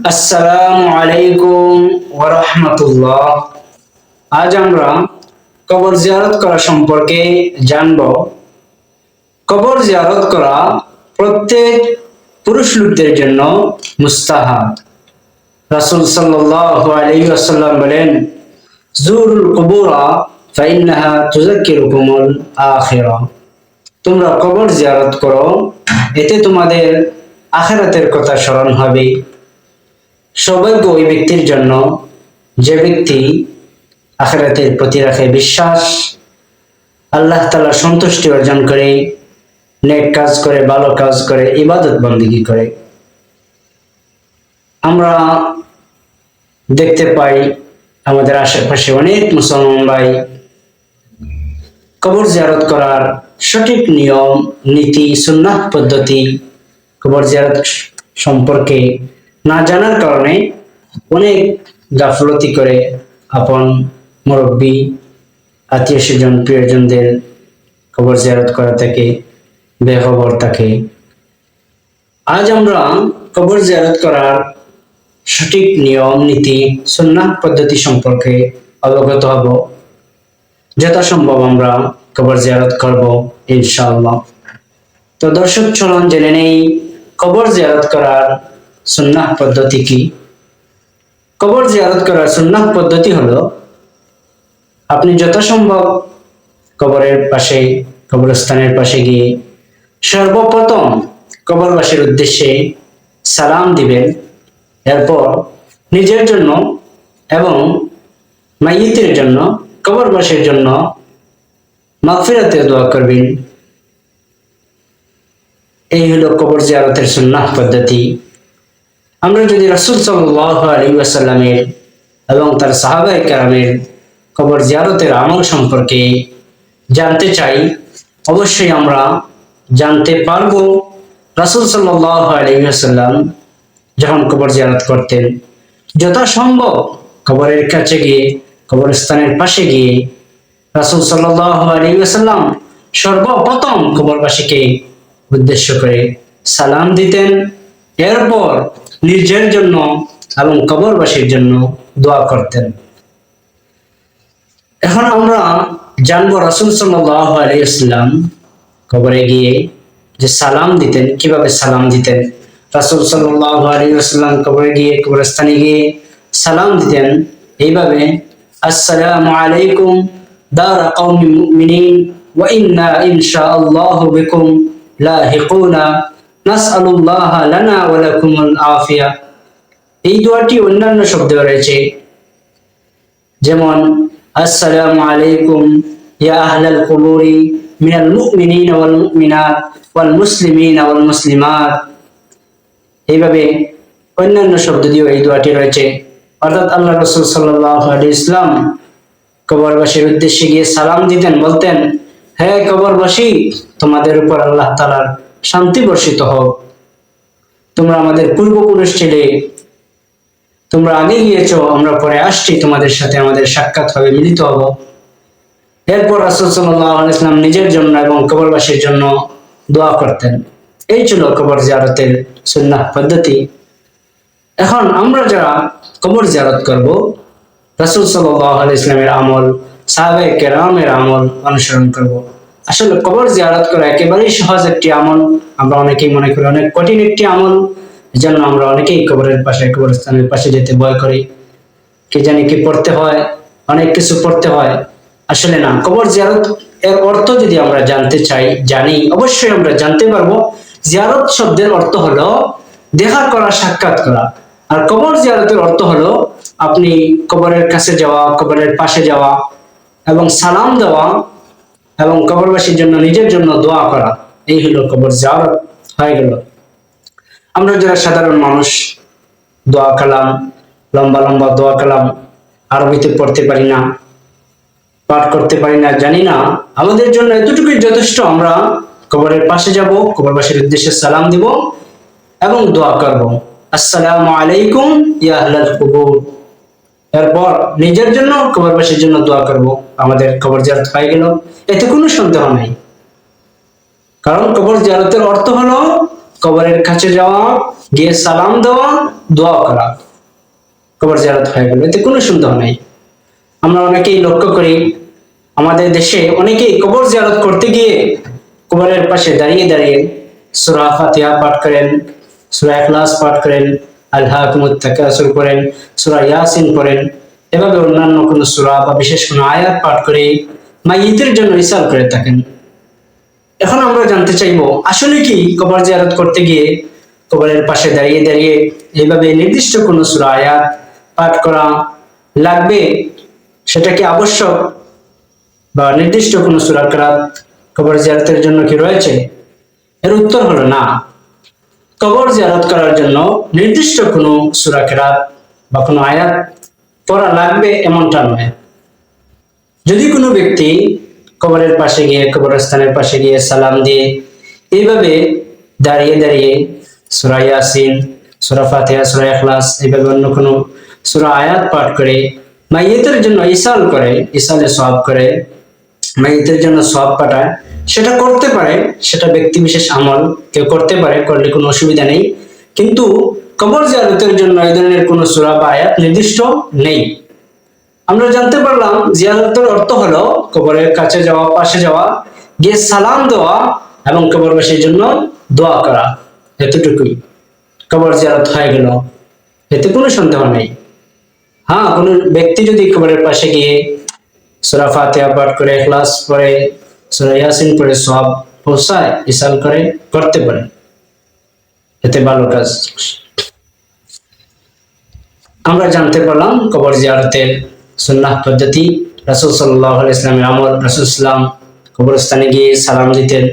আসসালামু আলাইকুম ওরহমতুল্লাহ আজ আমরা কবর জিয়ারত করা সম্পর্কে জানব। কবর জিয়ারত করা প্রত্যেক পুরুষ লোকদের জন্য মুস্তাহাব। রাসূল সাল্লাল্লাহু আলাইহি ওয়াসাল্লাম বলেন, জুরুল কুবুরা ফাইন্নাহা তুযাক্কিরুকুমুল আখিরা। তোমরা কবর জিয়ারত করো, এতে তোমাদের আখিরাতের কথা স্মরণ হবে। সৌভাগ্য ওই ব্যক্তির জন্য যে ব্যক্তি আখেরাতের প্রতি রাখে বিশ্বাস, আল্লাহ তালা সন্তুষ্টি অর্জন করে, নেক কাজ করে, ভালো কাজ করে, ইবাদত বন্দিগি করে। আমরা দেখতে পাই আমাদের আশেপাশে অনেক মুসলমান ভাই কবর জিয়ারত করার সঠিক নিয়ম, নীতি, সুন্নাহ পদ্ধতি কবর জিয়ারত সম্পর্কে না জানার কারণে অনেক গাফলতি করে আপন মুরব্বী, আত্মীয় স্বজন, প্রিয়জনদের কবর জিয়ারত করা থেকে, বেখবর থাকে আজ আমরা কবর জিয়ারত করার সঠিক নিয়ম, নীতি, সুন্নাহ পদ্ধতি সম্পর্কে অবগত হব। যথাসম্ভব আমরা কবর জিয়ারত করব, ইনশাআল্লাহ। তো দর্শক, চলন জেনে নেই, কবর জিয়ারত করার সুন্নাহ পদ্ধতি কি? কবর জিয়ারত করার সুন্নাহ পদ্ধতি হলো, আপনি যথাসম্ভব কবরের পাশে, কবরস্থানের পাশে গিয়ে সর্বপ্রথম কবরবাসীর উদ্দেশ্যে সালাম দিবেন। এরপর নিজের জন্য এবং মাইতের জন্য, কবরবাসীর জন্য মাগফিরাতে দোয়া করবেন। এই হলো কবর জিয়ারতের সুন্নাহ পদ্ধতি। আমরা যদি রাসূল সাল্লাল্লাহু আলাইহি ওয়াসাল্লামের এবং তার সাহাবায়ে কেরামের কবর জিয়ারতের আমল সম্পর্কে জানতে চাই, অবশ্যই আমরা জানতে পারব রাসূল সাল্লাল্লাহু আলাইহি ওয়াসাল্লাম যখন কবর জিয়ারত করতেন। যথাসম্ভব কবরের কাছে গিয়ে, কবরস্থানের পাশে গিয়ে রাসূল সাল্লাল্লাহু আলাইহি ওয়াসাল্লাম সর্বপ্রথম কবরবাসীকে উদ্দেশ্য করে সালাম দিতেন। এরপর নিজের জন্য এবং কবরবাসীর জন্য দোয়া করতেন। এখন আমরা জানব রাসূল সাল্লাল্লাহু আলাইহি ওয়াসাল্লাম কবরে গিয়ে যে সালাম দিতেন, কীভাবে সালাম দিতেন। রাসূল সাল্লাল্লাহু আলাইহি ওয়াসাল্লাম কবরে গিয়ে কবরস্থানে গিয়ে সালাম দিতেন। এইভাবে, আসসালামু আলাইকুম দার মুমিনিন ওয়া ইন্না ইনশাআল্লাহু বিকুম লাহিকুনা এই দোয়াটি অন্যান্য শব্দে রয়েছে, যেমন, আসসালামু আলাইকুম ইয়া আহলাল কুবুরি মিনাল ওয়াল মুমিনাত ওয়াল ওয়াল মুসলিমাত। এইভাবে অন্যান্য শব্দ দিয়েও এই দোয়াটি রয়েছে। অর্থাৎ আল্লাহ রসুল সাল্লাহ আলী ইসলাম কবরবাসীর উদ্দেশ্যে গিয়ে সালাম দিতেন, বলতেন, হে কবরবাসী, তোমাদের উপর আল্লাহ তালার শান্তি বর্ষিত হোক তোমরা আমাদের পূর্বপুরুষ ছিলে তোমরা আগে গিয়েছ, আমরা পরে আসছি, তোমাদের সাথে আমাদের সাক্ষাৎ হবে, মিলিত হব। এরপর রাসুল সাল্লাহ ইসলাম নিজের জন্য এবং কবরবাসীর জন্য দোয়া করতেন। এই ছিল কবর জিয়ারতের সুন্নাহ পদ্ধতি। এখন আমরা যারা কবর জিয়ারত করব, রাসুল সাল্লাহ ইসলামের আমল সাহাবে কেরামের আমল অনুসরণ করব। আসলে কবর জিয়ারত করা একেবারেই সহজ একটি আমল। আমরা অনেকেই মনে করি অনেক কঠিন একটি আমল, যেন আমরা অনেকেই কবরের পাশে, কবরস্থানের পাশে যেতে ভয় করি। কি জানি কি পড়তে হয়, অনেক কিছু পড়তে হয়। আসলে না, কবর জিয়ারত এর অর্থ যদি আমরা জানতে চাই, জানি, অবশ্যই আমরা জানতে পারব। জিয়ারত শব্দের অর্থ হলো দেখা করা, সাক্ষাৎ করা। আর কবর জিয়ারতের অর্থ হলো আপনি কবরের কাছে যাওয়া, কবরের পাশে যাওয়া এবং সালাম দেওয়া এবং কবরবাসীর জন্য, নিজের জন্য দোয়া করা। এই হলো কবর জিয়ারত হয়ে গেল। আমরা যারা সাধারণ মানুষ, দোয়া কালাম লম্বা লম্বা দোয়া কালাম আরবিতে পড়তে পারি না, পাঠ করতে পারি না, জানি না, আমাদের জন্য এতটুকুই যথেষ্ট। আমরা কবরের পাশে যাব, কবরবাসীর উদ্দেশ্যে সালাম দিব এবং দোয়া করব। আসসালামু আলাইকুম, ইয়া আহলাল কুবুর। এরপর নিজের জন্য কবরবাসীর জন্য দোয়া করব। আমাদের কবর জিয়ারত হয়ে গেল। এতে কোনো সন্দেহ নাই। কারণ কবর জিয়ারতের অর্থ হলো কবরের কাছে যাওয়া, গিয়ে সালাম দেওয়া, দোয়া করা। কবর জিয়ারত হয়ে গেল। এতে কোনো সন্দেহ নেই। আমরা অনেকেই লক্ষ্য করি, আমাদের দেশে অনেকেই কবর জিয়ারত করতে গিয়ে কবরের পাশে দাঁড়িয়ে দাঁড়িয়ে সুরা ফাতিহা পাঠ করেন, সুরা এখলাস পাঠ করেন আল্লাহ মুত্তাকাসুর করেন, সুরা ইয়াসিন করেন এভাবে অন্যান্য কোনো সুরা বা বিশেষ কোনো আয়াত পাঠ করে মাইয়িতের জন্য ইসাল করে থাকেন। এখন আমরা জানতে চাইব, আসলে কি কবর জিয়ারত করতে গিয়ে কবরের পাশে দাঁড়িয়ে দাঁড়িয়ে এইভাবে নির্দিষ্ট কোনো সুরা আয়াত পাঠ করা লাগবে, সেটা কি আবশ্যক? বা নির্দিষ্ট কোনো সূরা কবর জিয়ারতের জন্য কি রয়েছে? এর উত্তর হলো না। কবর জিয়ারত করার জন্য নির্দিষ্ট কোনো সূরা বা কোনো আয়াত পড়া লাগবে এমনটা নয়। যদি কোনো ব্যক্তি কবরের পাশে গিয়ে, কবরস্থানের পাশে গিয়ে সালাম দিয়ে এইভাবে দাঁড়িয়ে দাঁড়িয়ে সুরা ইয়াসিন, সুরা ফাতিহা, সুরা ইখলাস এইভাবে অন্য কোনো সুরা আয়াত পাঠ করে মাইয়েতের জন্য ইসাল করে, ইসালে সব করে মাইয়েতের জন্য সব পাঠায় সেটা করতে পারে, সেটা ব্যক্তি বিশেষ আমল, কেউ করতে পারে, করলে কোনো অসুবিধা নেই। কিন্তু কবর জিয়ারতের জন্য এই ধরনের কোনো সুরা বা আয়াত নির্দিষ্ট নেই। আমরা জানতে পারলাম, জিয়ারতের অর্থ হলো কবরের কাছে যাওয়া, পাশে যাওয়া, গিয়ে সালাম দেওয়া এবং কবরবাসীর জন্য দোয়া করা। এতটুকুই। কবর জিয়ারত হয়ে গেল। এতে কোনো সন্দেহ নেই। হ্যাঁ কোনো ব্যক্তি যদি কবরের পাশে গিয়ে সুরা ফাতিহা পাঠ করে, ক্লাস পড়ে, সুরা ইয়াসিন পড়ে, সব পৌঁছায় ইসাল করে করতে পারে। এতে ভালো কাজ। আমরা জানতে পারলাম কবর জিয়ারতের সুন্নাহ পদ্ধতি। রাসুল সাল্লাহ ইসলামের আমল, রাসুল ইসলাম কবরস্থানে গিয়ে সালাম দিতেন,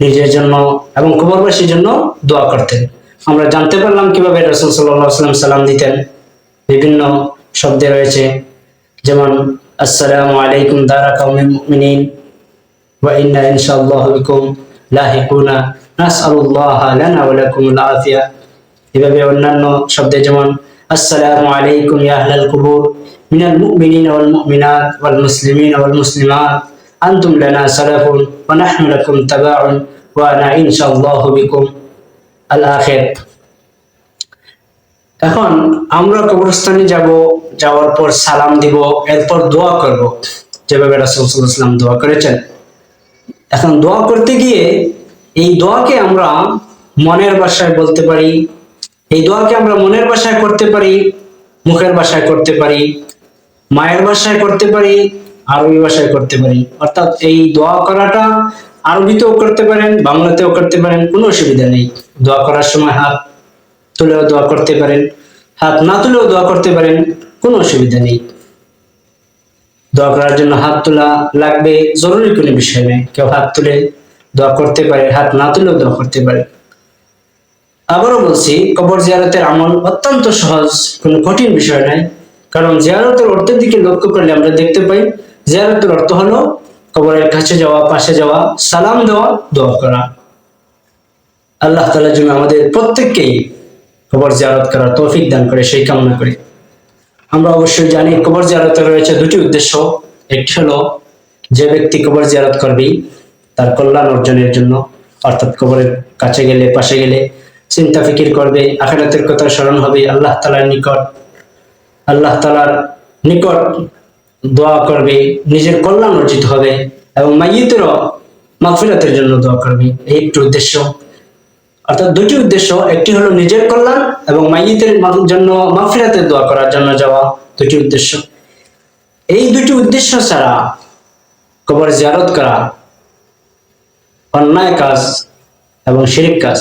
নিজের জন্য এবং কবরবাসীর জন্য দোয়া করতেন। আমরা জানতে পারলাম কীভাবে রাসুল সাল্লাহ সাল্লাম সালাম দিতেন। বিভিন্ন শব্দে রয়েছে, যেমন আসসালামু আলাইকুম দারা কাউমিন মুমিনিন ওয়া ইন্না ইনশাআল্লাহু বিকুম লাহিকুনা নাসআলুল্লাহ লানা ওয়া লাকুমুল আফিয়া এভাবে অন্যান্য শব্দে যেমন আসসালামু আলাইকুম ইয়া আহলাল কুবুর মিনাল মুমিনিনা ওয়াল মুমিনাত ওয়াল মুসলিমিনা ওয়াল মুসলিমাত আনতুম লানা সালাফুন ওয়া নাহনু লাকুম তাবাউন ওয়া আনা ইনশাআল্লাহু বিকুম আল আখির এখন আমরা কবরস্থানে যাব, যাওয়ার পর সালাম দিব, এরপর দোয়া করব। যেভাবে রাসূল সাল্লাল্লাহু আলাইহি ওয়াসাল্লাম দোয়া করেছেন। এখন দোয়া করতে গিয়ে এই দোয়াকে আমরা মনের ভাষায় বলতে পারি, এই দোয়াকে আমরা মনের ভাষায় করতে পারি, মুখের ভাষায় করতে পারি, মায়ের ভাষায় করতে পারি, আরবি ভাষায় করতে পারি। অর্থাৎ এই দোয়া করাটা আরবিতেও করতে পারেন, বাংলাতেও করতে পারেন, কোনো অসুবিধা নেই। দোয়া করার সময় হাত তুলেও দোয়া করতে পারেন, হাত না তুলেও দোয়া করতে পারেন, কোনো অসুবিধা নেই। দোয়া করার জন্য হাত তোলা লাগবে, জরুরি কোনো বিষয় নেই। কেউ হাত তুলে দোয়া করতে পারে, হাত না তুলেও দোয়া করতে পারে। আবারও বলছি, কবর জিয়ারতের আমল অত্যন্ত সহজ, কোনো কঠিন বিষয় নয়। কারণ জিয়ারতের অর্থের দিকে লক্ষ্য করলে আমরা দেখতে পাই, জিয়ারতের অর্থ হলো কবরের কাছে যাওয়া, পাশে যাওয়া, সালাম দেওয়া, দোয়া করা। আল্লাহ তালা জন্য আমাদের প্রত্যেককেই কবর জিয়ারত করার তৌফিক দান করে, সেই কামনা করি। আমরা অবশ্যই জানি কবর জিয়ারতে রয়েছে দুটি উদ্দেশ্য। একটি হলো, যে ব্যক্তি কবর জিয়ারত করবে, তার কল্যাণ অর্জনের জন্য, অর্থাৎ কবরের কাছে গেলে, পাশে গেলে চিন্তা ফিকির করবে, আখেরাতের কথা স্মরণ হবে, আল্লাহ তালার নিকট, আল্লাহ তালার নিকট দোয়া করবে, নিজের কল্যাণ অর্জিত হবে এবং মাইয়িতেরও মাগফিরাতের জন্য দোয়া করবে, এই একটি উদ্দেশ্য। অর্থাৎ দুটি উদ্দেশ্য, একটি হলো নিজের কল্যাণ এবং মাইয়িতের জন্য মাগফিরাতের দোয়া করার জন্য যাওয়া, দুটি উদ্দেশ্য। এই দুটি উদ্দেশ্য ছাড়া কবর জিয়ারত করা অন্যায় কাজ এবং শিরিক কাজ।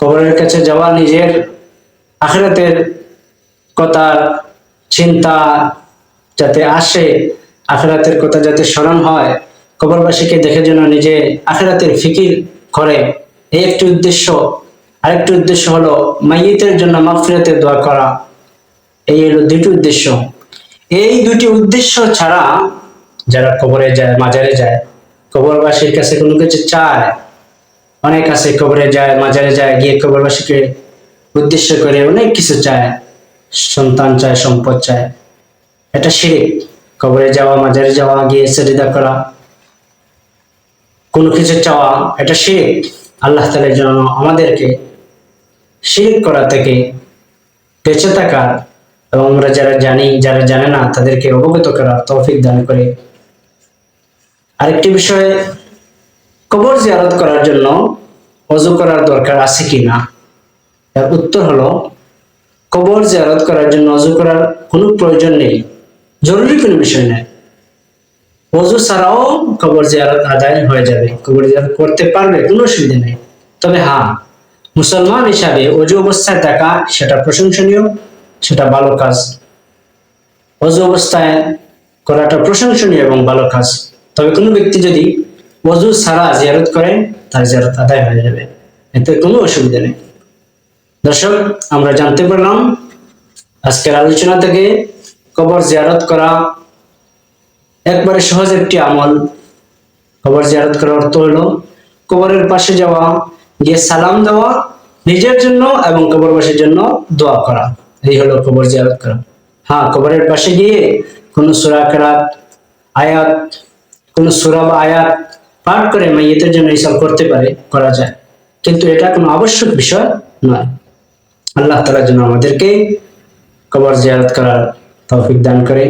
কবরের কাছে যাওয়া নিজের আখেরাতের কথার চিন্তা যাতে আসে, আখেরাতের কথা যাতে স্মরণ হয়, কবরবাসীকে দেখে যেন নিজে আখেরাতের ফিকির করে। এই একটি উদ্দেশ্য। আরেকটি উদ্দেশ্য হলো মাইয়িতের জন্য মাগফিরাতের দোয়া করা। এই হলো দুটি উদ্দেশ্য। এই দুটি উদ্দেশ্য ছাড়া যারা কবরে যায়, মাজারে যায়, কবরবাসীর কাছে কোনো কিছু চায় অনেক আছে কবরে যায়, মাজারে যায়, গিয়ে কবরবাসীকে উদ্দেশ্য করে অনেক কিছু চায়। সন্তান চায়, সম্পদ চায়। এটা শিরিক। কবরে যাওয়া, মাজারে যাওয়া, গিয়ে সেরিদা করা। কোনো কিছু চাওয়া, এটা শিরিক। আল্লাহ তালের জন্য আমাদেরকে শিরিক করা থেকে বেঁচে থাকার এবং আমরা যারা জানি, যারা জানে না, তাদেরকে অবগত করার তৌফিক দান করে। আরেকটি বিষয়ে কবর জিয়ারত করার জন্য অজু করার দরকার আছে কি না? এর উত্তর হলো, কবর জিয়ারত করার জন্য অজু করার কোনো প্রয়োজন নেই। জরুরি কোনো বিষয় নেই। অজু ছাড়াও কবর জিয়ারত আদায় হয়ে যাবে। কবর জিয়ারত করতে পারবে, কোনো অসুবিধা নেই। তবে হ্যাঁ মুসলমান হিসাবে অজু অবস্থায় থাকা সেটা প্রশংসনীয়, সেটা ভালো কাজ। অজু অবস্থায় করাটা প্রশংসনীয় এবং ভালো কাজ। তবে কোনো ব্যক্তি যদি অজু ছাড়া জিয়ারত করে, তার জিয়ারত আদায় হয়ে যাবে। এতে কোনো অসুবিধা নেই। দর্শক, আমরা জানতে পারলাম, আজকের আলোচনা থেকে কবর জিয়ারত করা একবারে সহজ একটি আমল। কবর জিয়ারত করার অর্থ হলো, কবরের পাশে যাওয়া, গিয়ে সালাম দেওয়া, নিজের জন্য এবং কবরবাসীর জন্য দোয়া করা। এই হলো কবর জিয়ারত করা। হ্যাঁ কবরের পাশে গিয়ে কোনো সুরা কেরাত, আয়াত, কোনো সুরা বা আয়াত পাঠ করে মাইয়েতের জন্য ইসাল করতে পারে, করা যায়। কিন্তু এটা কোনো আবশ্যক বিষয় নয়। আল্লাহ তালার জন্য আমাদেরকে কবর জিয়ারত করার তৌফিক দান করে।